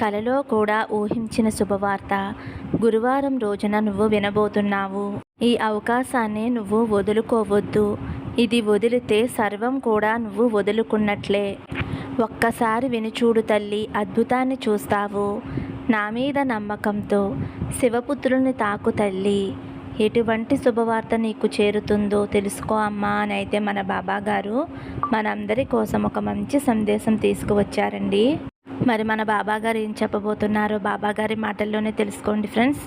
కలలో కూడా ఊహించిన శుభవార్త. గురువారం రోజున నువ్వు వినబోతున్నావు. ఈ అవకాశాన్ని నువ్వు వదులుకోవద్దు. ఇది వదిలితే సర్వం కూడా నువ్వు వదులుకున్నట్లే. ఒక్కసారి వినిచూడు తల్లి అద్భుతాన్ని చూస్తావు. నా మీద నమ్మకంతో శివపుత్రుని తాకు తల్లి. ఎటువంటి శుభవార్త నీకు చేరుతుందో తెలుసుకో అమ్మా అని అయితే మన బాబా గారు మనందరి కోసం ఒక మంచి సందేశం తీసుకువచ్చారండి. మరి మన బాబా గారు ఏం చెప్పబోతున్నారో బాబా గారి మాటల్లోనే తెలుసుకోండి ఫ్రెండ్స్.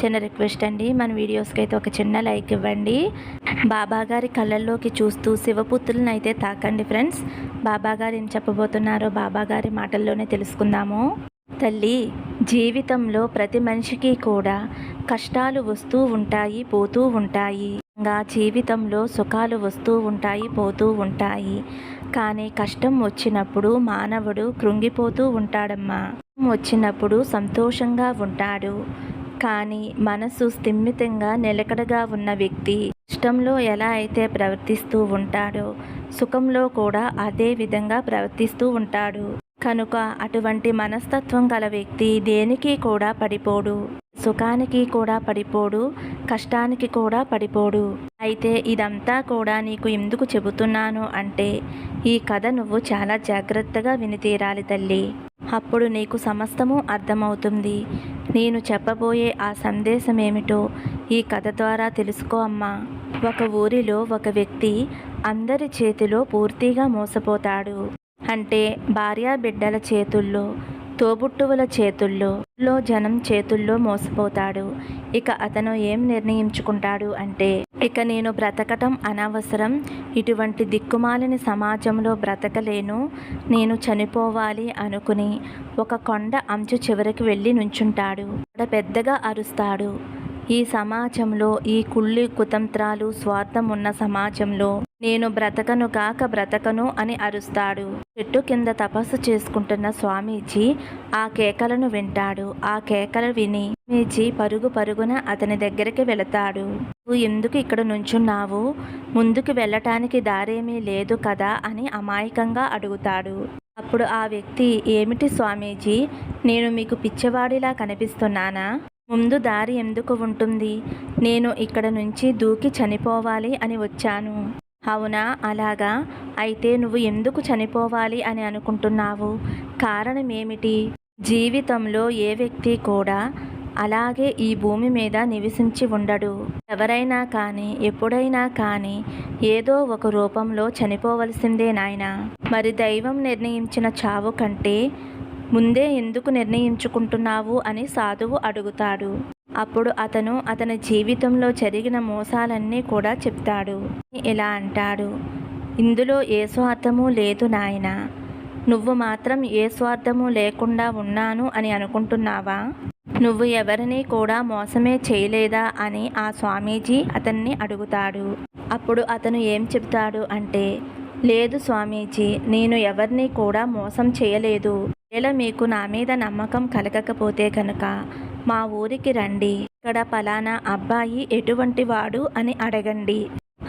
చిన్న రిక్వెస్ట్ అండి మన వీడియోస్కి అయితే ఒక చిన్న లైక్ ఇవ్వండి. బాబా గారి కళ్ళల్లోకి చూస్తూ శివపుత్రులను అయితే తాకండి ఫ్రెండ్స్. బాబా గారు ఏం చెప్పబోతున్నారో బాబా గారి మాటల్లోనే తెలుసుకుందాము. తల్లి జీవితంలో ప్రతి మనిషికి కూడా కష్టాలు వస్తూ ఉంటాయి పోతూ ఉంటాయి. ఇంకా జీవితంలో సుఖాలు వస్తూ ఉంటాయి పోతూ ఉంటాయి. కానీ కష్టం వచ్చినప్పుడు మానవుడు కృంగిపోతూ ఉంటాడమ్మా. వచ్చినప్పుడు సంతోషంగా ఉంటాడు. కానీ మనసు స్థిమితంగా నిలకడగా ఉన్న వ్యక్తి కష్టంలో ఎలా అయితే ప్రవర్తిస్తూ ఉంటాడో సుఖంలో కూడా అదే విధంగా ప్రవర్తిస్తూ ఉంటాడు. కనుక అటువంటి మనస్తత్వం గల వ్యక్తి దేనికి కూడా పడిపోడు. సుఖానికి కూడా పడిపోడు. కష్టానికి కూడా పడిపోడు. అయితే ఇదంతా కూడా నీకు ఎందుకు చెబుతున్నాను అంటే ఈ కథ నువ్వు చాలా జాగ్రత్తగా వినితీరాలి తల్లి. అప్పుడు నీకు సమస్తము అర్థమవుతుంది. నేను చెప్పబోయే ఆ సందేశం ఏమిటో ఈ కథ ద్వారా తెలుసుకో అమ్మా. ఒక ఊరిలో ఒక వ్యక్తి అందరి చేతిలో పూర్తిగా మోసపోతాడు. అంటే భార్యా బిడ్డల చేతుల్లో తోబుట్టువుల చేతుల్లో లో జనం చేతుల్లో మోసపోతాడు. ఇక అతను ఏం నిర్ణయించుకుంటాడు అంటే ఇక నేను బ్రతకటం అనవసరం. ఇటువంటి దిక్కుమాలిన సమాజంలో బ్రతకలేను. నేను చనిపోవాలి అనుకుని ఒక కొండ అంచు చివరికి వెళ్ళి నుంచుంటాడు. అక్కడ పెద్దగా అరుస్తాడు. ఈ సమాజంలో ఈ కుళ్ళి కుతంత్రాలు స్వార్థం ఉన్న సమాజంలో నేను బ్రతకను కాక బ్రతకను అని అరుస్తాడు. చెట్టు కింద తపస్సు చేసుకుంటున్న స్వామీజీ ఆ కేకలను వింటాడు. ఆ కేకలు విని స్వామీజీ పరుగు పరుగున అతని దగ్గరికి వెళతాడు. నువ్వు ఎందుకు ఇక్కడ నుంచున్నావు? ముందుకు వెళ్ళటానికి దారేమీ లేదు కదా? అని అమాయకంగా అడుగుతాడు. అప్పుడు ఆ వ్యక్తి ఏమిటి స్వామీజీ? నేను మీకు పిచ్చవాడిలా కనిపిస్తున్నానా? ముందు దారి ఎందుకు ఉంటుంది? నేను ఇక్కడ నుంచి దూకి చనిపోవాలి అని వచ్చాను. అవునా? అలాగా? అయితే నువ్వు ఎందుకు చనిపోవాలి అని అనుకుంటున్నావు? కారణం ఏమిటి జీవితంలో ఏ వ్యక్తి కూడా అలాగే ఈ భూమి మీద నివసించి ఉండడు. ఎవరైనా కానీ ఎప్పుడైనా కానీ ఏదో ఒక రూపంలో చనిపోవలసిందే నాయన. మరి దైవం నిర్ణయించిన చావు కంటే ముందే ఎందుకు నిర్ణయించుకుంటున్నావు? అని సాధువు అడుగుతాడు. అప్పుడు అతను అతని జీవితంలో జరిగిన మోసాలన్నీ కూడా చెప్తాడు. ఇలా అంటాడు. ఇందులో ఏ స్వార్థము లేదు నాయన. నువ్వు మాత్రం ఏ స్వార్థము లేకుండా ఉన్నాను అని అనుకుంటున్నావా? నువ్వు ఎవరిని కూడా మోసమే చేయలేదా? అని ఆ స్వామీజీ అతన్ని అడుగుతాడు. అప్పుడు అతను ఏం చెప్తాడు అంటే లేదు స్వామీజీ నేను ఎవరిని కూడా మోసం చేయలేదు. ఒకవేళ మీకు నా మీద నమ్మకం కలగకపోతే కనుక మా ఊరికి రండి. ఇక్కడ పలానా అబ్బాయి ఎటువంటి వాడు అని అడగండి.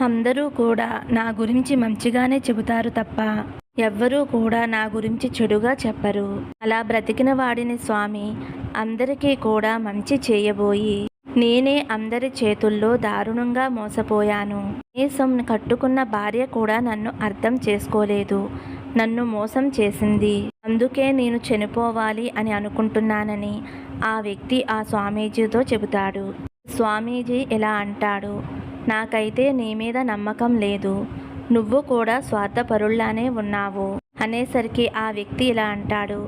అందరూ కూడా నా గురించి మంచిగానే చెబుతారు తప్ప ఎవ్వరూ కూడా నా గురించి చెడుగా చెప్పరు. అలా బ్రతికిన వాడిని స్వామి అందరికీ కూడా మంచి చేయబోయి నేనే అందరి చేతుల్లో దారుణంగా మోసపోయాను. కనీసం కట్టుకున్న భార్య కూడా నన్ను అర్థం చేసుకోలేదు. నన్ను మోసం చేసింది. అందుకే నేను చనిపోవాలి అని అనుకుంటున్నానని ఆ వ్యక్తి ఆ స్వామీజీతో చెబుతాడు. స్వామీజీ ఇలా అంటాడు నాకైతే నీ మీద నమ్మకం లేదు. నువ్వు కూడా స్వార్థపరుల్లానే ఉన్నావు. అనేసరికి ఆ వ్యక్తి ఇలా అంటాడు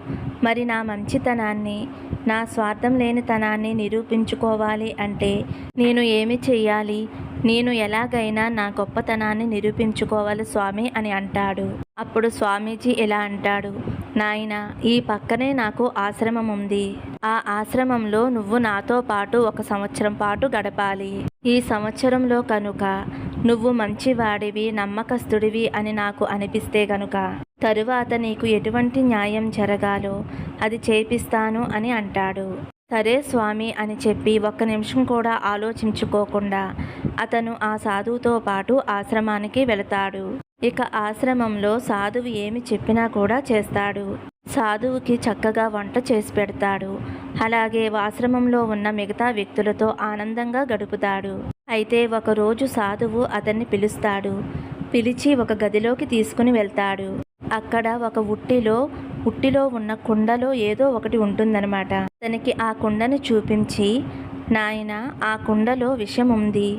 మరి నా మంచితనాన్ని నా స్వార్థం లేనితనాన్ని నిరూపించుకోవాలి అంటే నేను ఏమి చెయ్యాలి? నేను ఎలాగైనా నా గొప్పతనాన్ని నిరూపించుకోవాలి స్వామి అని అంటాడు. అప్పుడు స్వామీజీ ఇలా అంటాడు నాయన ఈ పక్కనే నాకు ఆశ్రమం ఉంది ఆ ఆశ్రమంలో నువ్వు నాతో పాటు ఒక సంవత్సరం పాటు గడపాలి. ఈ సంవత్సరంలో కనుక నువ్వు మంచివాడివి నమ్మకస్తుడివి అని నాకు అనిపిస్తే గనుక తరువాత నీకు ఎటువంటి న్యాయం జరగాలో అది చేపిస్తాను అని అంటాడు. సరే స్వామి అని చెప్పి ఒక్క నిమిషం కూడా ఆలోచించుకోకుండా అతను ఆ సాధువుతో పాటు ఆశ్రమానికి వెళతాడు. ఇక ఆశ్రమంలో సాధువు ఏమి చెప్పినా కూడా చేస్తాడు. సాధువుకి చక్కగా వంట చేసి పెడతాడు. అలాగే ఆశ్రమంలో ఉన్న మిగతా వ్యక్తులతో ఆనందంగా గడుపుతాడు. అయితే ఒకరోజు సాధువు అతన్ని పిలుస్తాడు. పిలిచి ఒక గదిలోకి తీసుకుని వెళ్తాడు. అక్కడ ఒక ఉట్టిలో ఉట్టిలో ఉన్న కుండలో ఏదో ఒకటి ఉంటుందన్నమాట. అతనికి ఆ కుండని చూపించి నాయన ఆ కుండలో విషం ఉంది.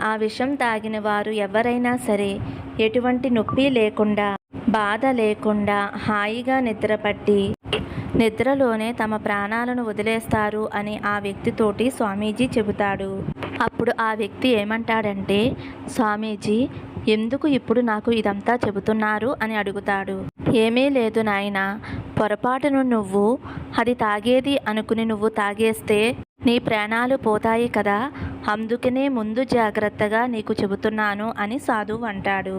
ఆ విషం తాగిన వారు ఎవరైనా సరే ఎటువంటి నొప్పి లేకుండా బాధ లేకుండా హాయిగా నిద్రపట్టి నిద్రలోనే తమ ప్రాణాలను వదిలేస్తారు అని ఆ వ్యక్తితోటి స్వామీజీ చెబుతాడు. అప్పుడు ఆ వ్యక్తి ఏమంటాడంటే స్వామీజీ ఎందుకు ఇప్పుడు నాకు ఇదంతా చెబుతున్నారు అని అడుగుతాడు. ఏమీ లేదు నాయన పొరపాటును నువ్వు అది తాగేది అనుకుని నువ్వు తాగేస్తే నీ ప్రాణాలు పోతాయి కదా అందుకనే ముందు జాగ్రత్తగా నీకు చెబుతున్నాను అని సాధువు అంటాడు.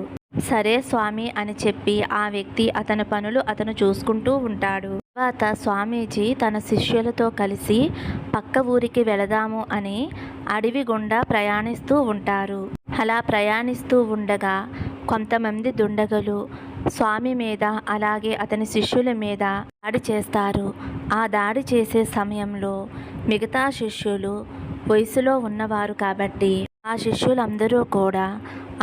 సరే స్వామి అని చెప్పి ఆ వ్యక్తి అతని పనులు అతను చూసుకుంటూ ఉంటాడు. తర్వాత స్వామీజీ తన శిష్యులతో కలిసి పక్క ఊరికి వెళదాము అని అడవి గుండా ప్రయాణిస్తూ ఉంటారు. అలా ప్రయాణిస్తూ ఉండగా కొంతమంది దుండగలు స్వామి మీద అలాగే అతని శిష్యుల మీద దాడి చేస్తారు. ఆ దాడి చేసే సమయంలో మిగతా శిష్యులు వయసులో ఉన్నవారు కాబట్టి ఆ శిష్యులందరూ కూడా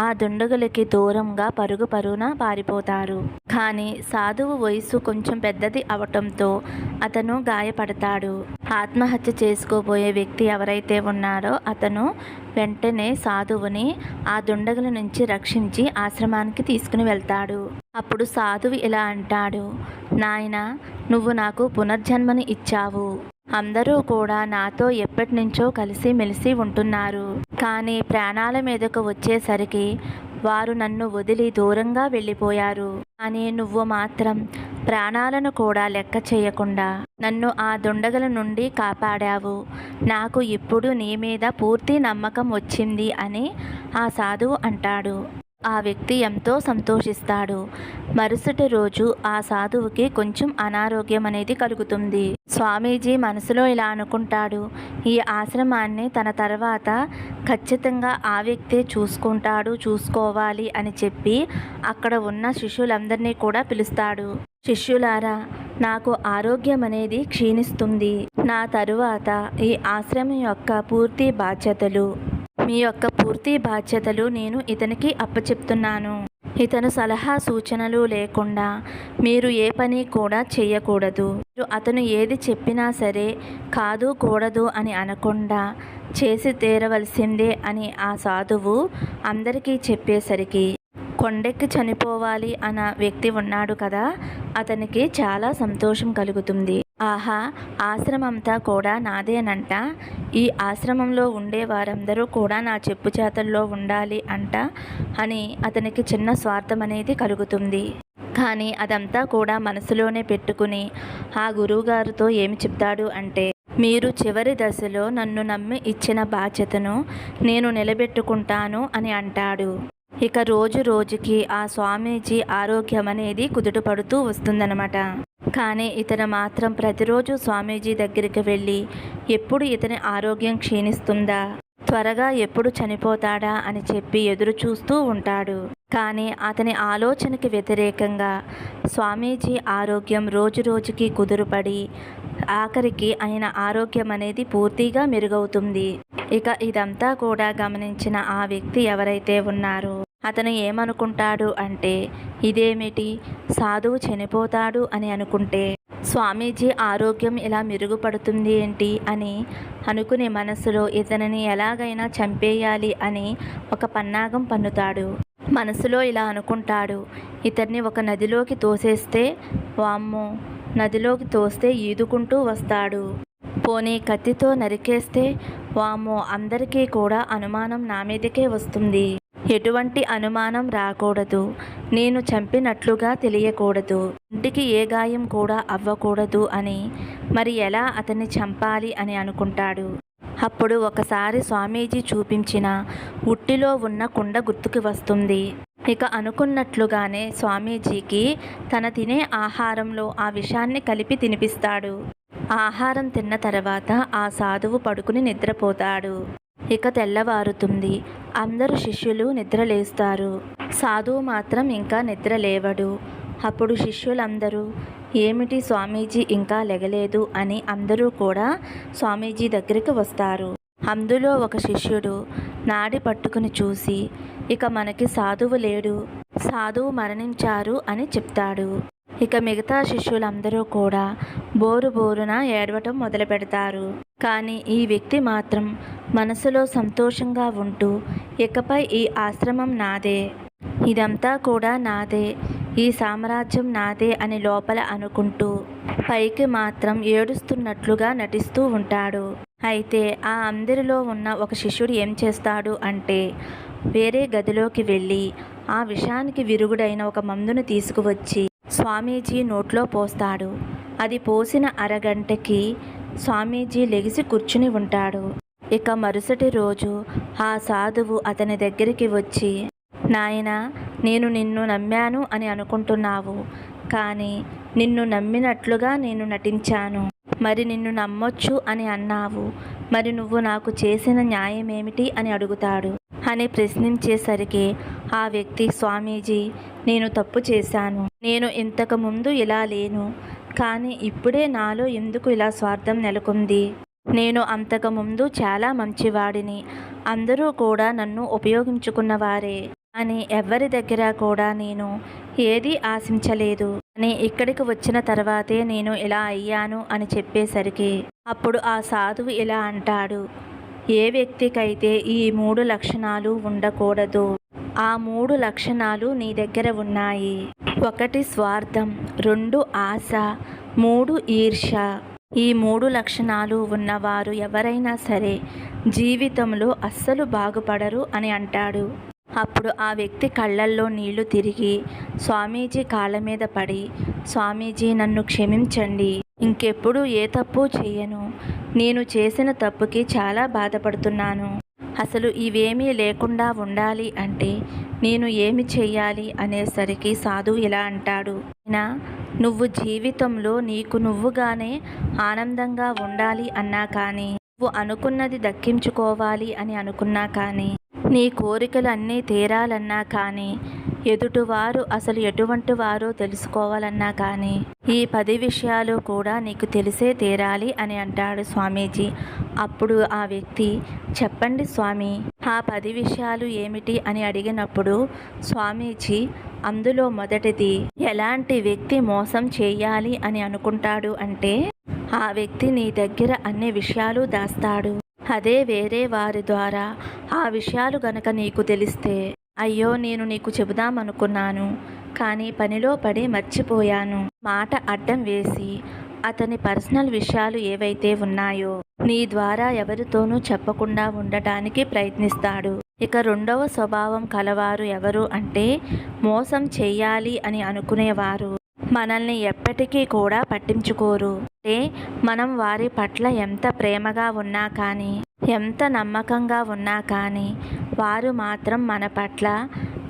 ఆ దుండగులకి దూరంగా పరుగు పరుగున పారిపోతారు. కానీ సాధువు వయసు కొంచెం పెద్దది అవటంతో అతను గాయపడతాడు. ఆత్మహత్య చేసుకోబోయే వ్యక్తి ఎవరైతే ఉన్నారో అతను వెంటనే సాధువుని ఆ దుండగుల నుంచి రక్షించి ఆశ్రమానికి తీసుకుని వెళ్తాడు. అప్పుడు సాధువు ఇలా అంటాడు నాయన నువ్వు నాకు పునర్జన్మని ఇచ్చావు. అందరూ కూడా నాతో ఎప్పటి నుంచో కలిసి మెలిసి ఉంటున్నారు. కానీ ప్రాణాల మీదకు వచ్చేసరికి వారు నన్ను వదిలి దూరంగా వెళ్ళిపోయారు. కానీ నువ్వు మాత్రం ప్రాణాలను కూడా లెక్క చేయకుండా నన్ను ఆ దుండగల నుండి కాపాడావు. నాకు ఇప్పుడు నీ మీద పూర్తి నమ్మకం వచ్చింది అని ఆ సాధువు అంటాడు. ఆ వ్యక్తి ఎంతో సంతోషిస్తాడు. మరుసటి రోజు ఆ సాధువుకి కొంచెం అనారోగ్యం అనేది కలుగుతుంది. స్వామీజీ మనసులో ఇలా అనుకుంటాడు. ఈ ఆశ్రమాన్ని తన తర్వాత ఖచ్చితంగా ఆ వ్యక్తే చూసుకుంటాడు చూసుకోవాలి అని చెప్పి అక్కడ ఉన్న శిష్యులందరినీ కూడా పిలుస్తాడు. శిష్యులారా నాకు ఆరోగ్యం అనేది క్షీణిస్తుంది. నా తరువాత ఈ ఆశ్రమం యొక్క పూర్తి బాధ్యతలు మీ యొక్క పూర్తి బాధ్యతలు నేను ఇతనికి అప్పచెప్తున్నాను. ఇతను సలహా సూచనలు లేకుండా మీరు ఏ పని కూడా చేయకూడదు. మీరు అతను ఏది చెప్పినా సరే కాదు కూడదు అని అనకుండా చేసి తీరవలసిందే అని ఆ సాధువు అందరికీ చెప్పేసరికి కొండెక్కి చనిపోవాలి అన్న వ్యక్తి ఉన్నాడు కదా అతనికి చాలా సంతోషం కలుగుతుంది. ఆహా ఆశ్రమంతా కూడా నాదేనంట. ఈ ఆశ్రమంలో ఉండే వారందరూ కూడా నా చెప్పు చేతల్లో ఉండాలి అంట అని అతనికి చిన్న స్వార్థం అనేది కలుగుతుంది. కానీ అదంతా కూడా మనసులోనే పెట్టుకుని ఆ గురువుగారితో ఏమి చెప్తాడు అంటే మీరు చివరి దశలో నన్ను నమ్మి ఇచ్చిన బాధ్యతను నేను నిలబెట్టుకుంటాను అని అంటాడు. ఇక రోజు రోజుకి ఆ స్వామీజీ ఆరోగ్యం అనేది కుదుటపడుతూ వస్తుందన్నమాట. కానీ ఇతను మాత్రం ప్రతిరోజు స్వామీజీ దగ్గరికి వెళ్ళి ఎప్పుడు ఇతని ఆరోగ్యం క్షీణిస్తుందా? త్వరగా ఎప్పుడు చనిపోతాడా? అని చెప్పి ఎదురు చూస్తూ ఉంటాడు. కానీ అతని ఆలోచనకి వ్యతిరేకంగా స్వామీజీ ఆరోగ్యం రోజు రోజుకి కుదురుపడి ఆఖరికి ఆయన ఆరోగ్యం అనేది పూర్తిగా మెరుగవుతుంది. ఇక ఇదంతా కూడా గమనించిన ఆ వ్యక్తి ఎవరైతే ఉన్నారో అతను ఏమనుకుంటాడు అంటే ఇదేమిటి? సాధువు చనిపోతాడు అని అనుకుంటే స్వామీజీ ఆరోగ్యం ఇలా మెరుగుపడుతుంది ఏంటి అని అనుకునే మనసులో ఇతనిని ఎలాగైనా చంపేయాలి అని ఒక పన్నాగం పన్నుతాడు. మనసులో ఇలా అనుకుంటాడు. ఇతన్ని ఒక నదిలోకి తోసేస్తే వామ్మో నదిలోకి తోస్తే ఈదుకుంటూ వస్తాడు. పోనీ కత్తితో నరికేస్తే వామ్మో అందరికీ కూడా అనుమానం నా మీదకే వస్తుంది. ఎటువంటి అనుమానం రాకూడదు. నేను చంపినట్లుగా తెలియకూడదు. ఇంటికి ఏ గాయం కూడా అవ్వకూడదు అని. మరి ఎలా అతన్ని చంపాలి అని అనుకుంటాడు. అప్పుడు ఒకసారి స్వామీజీ చూపించిన ఉట్టిలో ఉన్న కుండ గుర్తుకు వస్తుంది. ఇక అనుకున్నట్లుగానే స్వామీజీకి తన తినే ఆహారంలో ఆ విషాన్ని కలిపి తినిపిస్తాడు. ఆహారం తిన్న తర్వాత ఆ సాధువు పడుకుని నిద్రపోతాడు. ఇక తెల్లవారుతుంది. అందరు శిష్యులు నిద్రలేస్తారు. సాధువు మాత్రం ఇంకా నిద్ర లేవడు అప్పుడు శిష్యులందరూ ఏమిటి స్వామీజీ ఇంకా లెగలేదు? అని అందరూ కూడా స్వామీజీ దగ్గరికి వస్తారు. అందులో ఒక శిష్యుడు నాడి పట్టుకుని చూసి ఇక మనకి సాధువు లేడు. సాధువు మరణించారు అని చెప్తాడు. ఇక మిగతా శిష్యులందరూ కూడా బోరు బోరున ఏడవటం మొదలు పెడతారు కానీ ఈ వ్యక్తి మాత్రం మనసులో సంతోషంగా ఉంటూ ఇకపై ఈ ఆశ్రమం నాదే. ఇదంతా కూడా నాదే. ఈ సామ్రాజ్యం నాదే అని లోపల అనుకుంటూ పైకి మాత్రం ఏడుస్తున్నట్లుగా నటిస్తూ ఉంటాడు. అయితే ఆ అందరిలో ఉన్న ఒక శిష్యుడు ఏం చేస్తాడు అంటే వేరే గదిలోకి వెళ్ళి ఆ విషానికి విరుగుడైన ఒక మందును తీసుకువచ్చి స్వామీజీ నోట్లో పోస్తాడు. అది పోసిన అరగంటకి స్వామీజీ లెగిసి కూర్చుని ఉంటాడు. ఇక మరుసటి రోజు ఆ సాధువు అతని దగ్గరికి వచ్చి నాయన నేను నిన్ను నమ్మాను అని అనుకుంటున్నావు కానీ నిన్ను నమ్మినట్లుగా నేను నటించాను. మరి నిన్ను నమ్మొచ్చు అని అన్నావు. మరి నువ్వు నాకు చేసిన న్యాయం ఏమిటి అని అడుగుతాడు. అని ప్రశ్నించేసరికి ఆ వ్యక్తి స్వామీజీ నేను తప్పు చేశాను. నేను ఇంతకు ముందు ఇలా లేను. కానీ ఇప్పుడే నాలో ఎందుకు ఇలా స్వార్థం నెలకొంది? నేను అంతకుముందు చాలా మంచివాడిని. అందరూ కూడా నన్ను ఉపయోగించుకున్నవారే అని ఎవరి దగ్గర కూడా నేను ఏది ఆశించలేదు. అని ఇక్కడికి వచ్చిన తర్వాతే నేను ఇలా అయ్యాను అని చెప్పేసరికి అప్పుడు ఆ సాధువు ఇలా అంటాడు. ఏ వ్యక్తికైతే ఈ మూడు లక్షణాలు ఉండకూడదు. ఆ మూడు లక్షణాలు నీ దగ్గర ఉన్నాయి. ఒకటి స్వార్థం రెండు ఆశ మూడు ఈర్ష. ఈ మూడు లక్షణాలు ఉన్నవారు ఎవరైనా సరే జీవితంలో అస్సలు బాగుపడరు అని అంటాడు. అప్పుడు ఆ వ్యక్తి కళ్ళల్లో నీళ్ళు తిరిగి స్వామీజీ కాళ్ళ మీద పడి స్వామీజీ నన్ను క్షమించండి. ఇంకెప్పుడు ఏ తప్పు చేయను. నేను చేసిన తప్పుకి చాలా బాధపడుతున్నాను. అసలు ఇవేమీ లేకుండా ఉండాలి అంటే నేను ఏమి చెయ్యాలి అనేసరికి సాధు ఇలా అంటాడు. అయినా నువ్వు జీవితంలో నీకు నువ్వుగానే ఆనందంగా ఉండాలి అన్నా కానీ నువ్వు అనుకున్నది దక్కించుకోవాలి అని అనుకున్నా కానీ నీ కోరికలు అన్నీ తీరాలన్నా కానీ ఎదుటివారు అసలు ఎటువంటి వారో తెలుసుకోవాలన్నా కానీ ఈ పది విషయాలు కూడా నీకు తెలిసే తీరాలి అని అంటాడు స్వామీజీ. అప్పుడు ఆ వ్యక్తి చెప్పండి స్వామి ఆ పది విషయాలు ఏమిటి? అని అడిగినప్పుడు స్వామీజీ అందులో మొదటిది ఎలాంటి వ్యక్తి మోసం చేయాలి అని అనుకుంటాడు అంటే ఆ వ్యక్తి నీ దగ్గర అన్ని విషయాలు దాస్తాడు. అదే వేరే వారి ద్వారా ఆ విషయాలు గనక నీకు తెలిస్తే అయ్యో నేను నీకు చెబుదామనుకున్నాను కానీ పనిలో పడి మర్చిపోయాను. మాట అడ్డం వేసి అతని పర్సనల్ విషయాలు ఏవైతే ఉన్నాయో నీ ద్వారా ఎవరితోనూ చెప్పకుండా ఉండటానికి ప్రయత్నిస్తాడు. ఇక రెండవ స్వభావం కలవారు ఎవరు అంటే మోసం చేయాలి అని అనుకునేవారు. మనల్ని ఎప్పటికీ కూడా పట్టించుకోరు. అంటే మనం వారి పట్ల ఎంత ప్రేమగా ఉన్నా కానీ ఎంత నమ్మకంగా ఉన్నా కానీ వారు మాత్రం మన పట్ల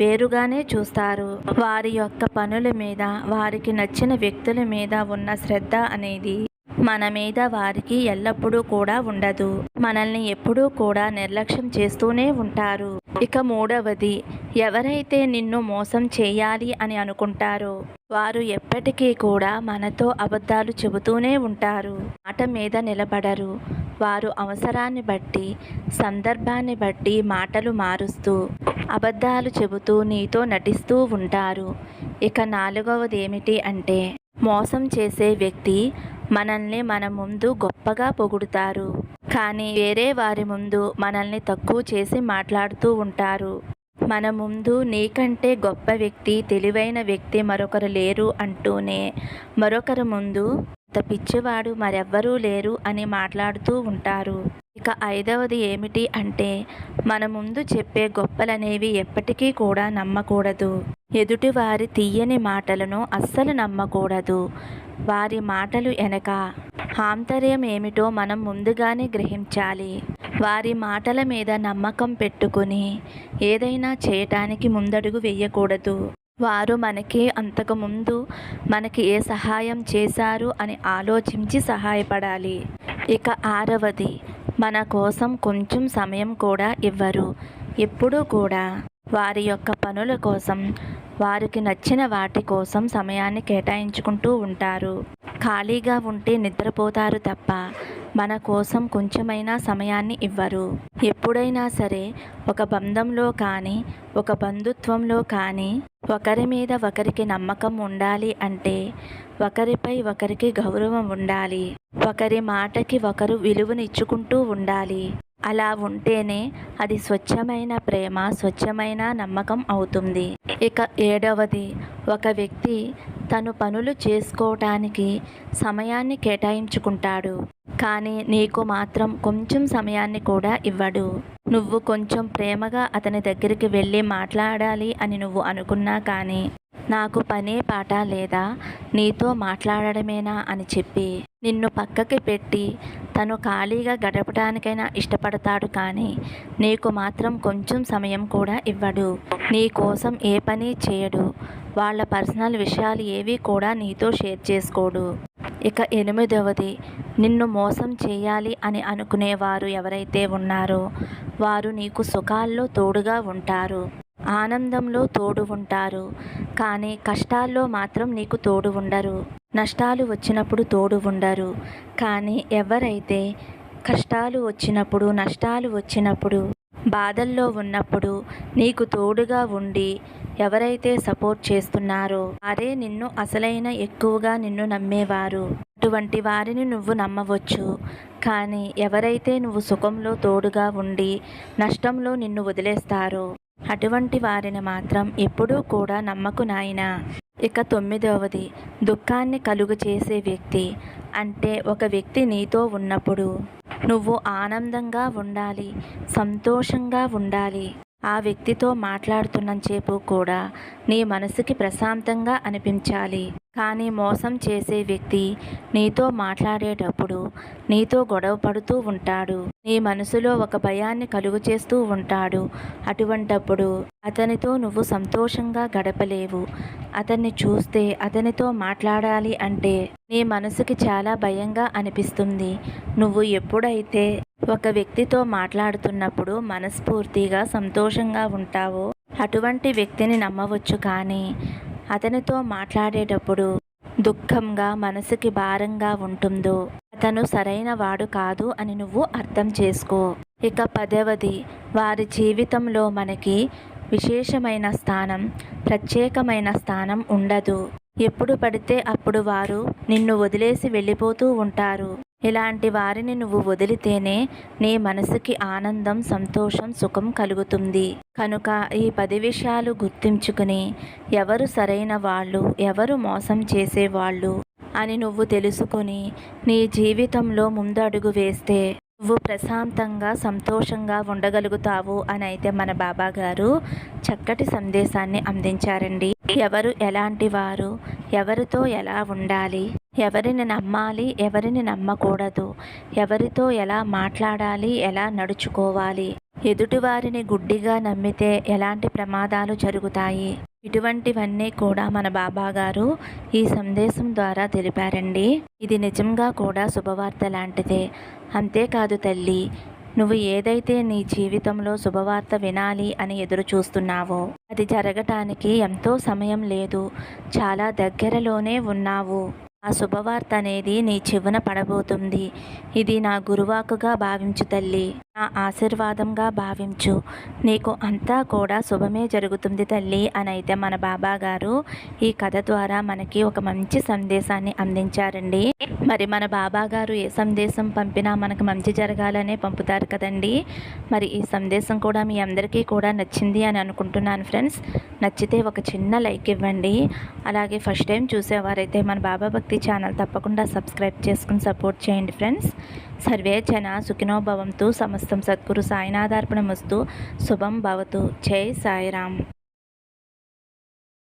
వేరుగానే చూస్తారు. వారి యొక్క పనుల మీద వారికి నచ్చిన వ్యక్తుల మీద ఉన్న శ్రద్ధ అనేది మన మీద వారికి ఎల్లప్పుడూ కూడా ఉండదు. మనల్ని ఎప్పుడూ కూడా నిర్లక్ష్యం చేస్తూనే ఉంటారు. ఇక మూడవది ఎవరైతే నిన్ను మోసం చేయాలి అని అనుకుంటారో వారు ఎప్పటికీ కూడా మనతో అబద్ధాలు చెబుతూనే ఉంటారు. మాట మీద నిలబడరు. వారు అవసరాన్ని బట్టి సందర్భాన్ని బట్టి మాటలు మారుస్తూ అబద్ధాలు చెబుతూ నీతో నటిస్తూ ఉంటారు. ఇక నాలుగవది ఏమిటి అంటే మోసం చేసే వ్యక్తి మనల్ని మన ముందు గొప్పగా పొగుడుతారు. కానీ వేరే వారి ముందు మనల్ని తక్కువ చేసి మాట్లాడుతూ ఉంటారు. మన ముందు నీకంటే గొప్ప వ్యక్తి తెలివైన వ్యక్తి మరొకరు లేరు అంటూనే మరొకరి ముందు అంత పిచ్చివాడు మరెవ్వరూ లేరు అని మాట్లాడుతూ ఉంటారు. ఇక ఐదవది ఏమిటి అంటే మన ముందు చెప్పే గొప్పలనేవి ఎప్పటికీ కూడా నమ్మకూడదు. ఎదుటివారి తీయని మాటలను అస్సలు నమ్మకూడదు. వారి మాటలు వెనక ఆంతర్యం ఏమిటో మనం ముందుగానే గ్రహించాలి. వారి మాటల మీద నమ్మకం పెట్టుకుని ఏదైనా చేయటానికి ముందడుగు వేయకూడదు. వారు మనకి అంతకుముందు మనకి ఏ సహాయం చేశారు అని ఆలోచించి సహాయపడాలి. ఇక ఆరవది మన కోసం కొంచెం సమయం కూడా ఇవ్వరు. ఎప్పుడూ కూడా వారి యొక్క పనుల కోసం వారికి నచ్చిన వాటి కోసం సమయాన్ని కేటాయించుకుంటూ ఉంటారు. ఖాళీగా ఉంటే నిద్రపోతారు తప్ప మన కోసం కొంచెమైనా సమయాన్ని ఇవ్వరు. ఎప్పుడైనా సరే ఒక బంధంలో కానీ ఒక బంధుత్వంలో కానీ ఒకరి మీద ఒకరికి నమ్మకం ఉండాలి అంటే ఒకరిపై ఒకరికి గౌరవం ఉండాలి. ఒకరి మాటకి ఒకరు విలువనిచ్చుకుంటూ ఉండాలి. అలా ఉంటేనే అది స్వచ్ఛమైన ప్రేమ స్వచ్ఛమైన నమ్మకం అవుతుంది. ఇక ఏడవది ఒక వ్యక్తి తను పనులు చేసుకోవటానికి సమయాన్ని కేటాయించుకుంటాడు. కానీ నీకు మాత్రం కొంచెం సమయాన్ని కూడా ఇవ్వడు. నువ్వు కొంచెం ప్రేమగా అతని దగ్గరికి వెళ్ళి మాట్లాడాలి అని నువ్వు అనుకున్నా కానీ నాకు పనే పాట లేదా? నీతో మాట్లాడడమేనా అని చెప్పి నిన్ను పక్కకి పెట్టి తను ఖాళీగా గడపడానికైనా ఇష్టపడతాడు కానీ నీకు మాత్రం కొంచెం సమయం కూడా ఇవ్వడు. నీ కోసం ఏ పని చేయడు. వాళ్ళ పర్సనల్ విషయాలు ఏవి కూడా నీతో షేర్ చేసుకోడు. ఇక ఎనిమిదవది నిన్ను మోసం చేయాలి అని అనుకునేవారు ఎవరైతే ఉన్నారో వారు నీకు సుఖాల్లో తోడుగా ఉంటారు. ఆనందంలో తోడు ఉంటారు. కానీ కష్టాల్లో మాత్రం నీకు తోడు ఉండరు. నష్టాలు వచ్చినప్పుడు తోడు ఉండరు. కానీ ఎవరైతే కష్టాలు వచ్చినప్పుడు నష్టాలు వచ్చినప్పుడు బాధల్లో ఉన్నప్పుడు నీకు తోడుగా ఉండి ఎవరైతే సపోర్ట్ చేస్తున్నారో అదే నిన్ను అసలైన ఎక్కువగా నిన్ను నమ్మేవారు. అటువంటి వారిని నువ్వు నమ్మవచ్చు. కానీ ఎవరైతే నువ్వు సుఖంలో తోడుగా ఉండి నష్టంలో నిన్ను వదిలేస్తారో అటువంటి వారిని మాత్రం ఎప్పుడూ కూడా నమ్మకు నాయనా. ఇక తొమ్మిదవది దుఃఖాన్ని కలుగు చేసే వ్యక్తి. అంటే ఒక వ్యక్తి నీతో ఉన్నప్పుడు నువ్వు ఆనందంగా ఉండాలి సంతోషంగా ఉండాలి. ఆ వ్యక్తితో మాట్లాడుతున్నంతసేపు కూడా నీ మనసుకి ప్రశాంతంగా అనిపించాలి. కానీ మోసం చేసే వ్యక్తి నీతో మాట్లాడేటప్పుడు నీతో గొడవ పడుతూ ఉంటాడు. నీ మనసులో ఒక భయాన్ని కలుగు చేస్తూ ఉంటాడు. అటువంటప్పుడు అతనితో నువ్వు సంతోషంగా గడపలేవు. అతన్ని చూస్తే అతనితో మాట్లాడాలి అంటే నీ మనసుకి చాలా భయంగా అనిపిస్తుంది. నువ్వు ఎప్పుడైతే ఒక వ్యక్తితో మాట్లాడుతున్నప్పుడు మనస్ఫూర్తిగా సంతోషంగా ఉంటావో అటువంటి వ్యక్తిని నమ్మవచ్చు కానీ అతనితో మాట్లాడేటప్పుడు దుఃఖంగా మనసుకి భారంగా ఉంటుందో అతను సరైన వాడు కాదు అని నువ్వు అర్థం చేసుకో. ఇక పదవది వారి జీవితంలో మనకి విశేషమైన స్థానం ప్రత్యేకమైన స్థానం ఉండదు. ఎప్పుడు పడితే అప్పుడు వారు నిన్ను వదిలేసి వెళ్ళిపోతూ ఉంటారు. ఇలాంటి వారిని నువ్వు వదిలితేనే నీ మనసుకి ఆనందం సంతోషం సుఖం కలుగుతుంది. కనుక ఈ పది విషయాలు గుర్తించుకుని ఎవరు సరైన వాళ్ళు ఎవరు మోసం చేసేవాళ్ళు అని నువ్వు తెలుసుకుని నీ జీవితంలో ముందడుగు వేస్తే నువ్వు ప్రశాంతంగా సంతోషంగా ఉండగలుగుతావు అని అయితే మన బాబా గారు చక్కటి సందేశాన్ని అందించారండి. ఎవరు ఎలాంటి వారు? ఎవరితో ఎలా ఉండాలి? ఎవరిని నమ్మాలి? ఎవరిని నమ్మకూడదు? ఎవరితో ఎలా మాట్లాడాలి? ఎలా నడుచుకోవాలి? ఎదుటివారిని గుడ్డిగా నమ్మితే ఎలాంటి ప్రమాదాలు జరుగుతాయి? ఇటువంటివన్నీ కూడా మన బాబా గారు ఈ సందేశం ద్వారా తెలిపారండి. ఇది నిజంగా కూడా శుభవార్త లాంటిదే. అంతేకాదు తల్లి నువ్వు ఏదైతే నీ జీవితంలో శుభవార్త వినాలి అని ఎదురు చూస్తున్నావో అది జరగటానికి ఎంతో సమయం లేదు చాలా దగ్గరలోనే ఉన్నావు. ఆ శుభవార్త అనేది నీ చివన పడబోతుంది. ఇది నా గురువాకుగా భావించు తల్లి. నా ఆశీర్వాదంగా భావించు. నీకు అంతా కూడా శుభమే జరుగుతుంది తల్లి అని అయితే మన బాబా గారు ఈ కథ ద్వారా మనకి ఒక మంచి సందేశాన్ని అందించారండి. మరి మన బాబా గారు ఏ సందేశం పంపినా మనకు మంచి జరగాలనే పంపుతారు కదండి. మరి ఈ సందేశం కూడా మీ అందరికీ కూడా నచ్చింది అని అనుకుంటున్నాను ఫ్రెండ్స్. నచ్చితే ఒక చిన్న లైక్ ఇవ్వండి. అలాగే ఫస్ట్ టైం చూసేవారైతే మన బాబా భక్తి ఛానల్ తప్పకుండా సబ్స్క్రైబ్ చేసుకుని సపోర్ట్ చేయండి ఫ్రెండ్స్. సర్వే జన సుఖినో భవంతు సమస్తం సద్గురు సాయినాథార్పణమస్తు. శుభం భవతు. జై సాయిరామ్.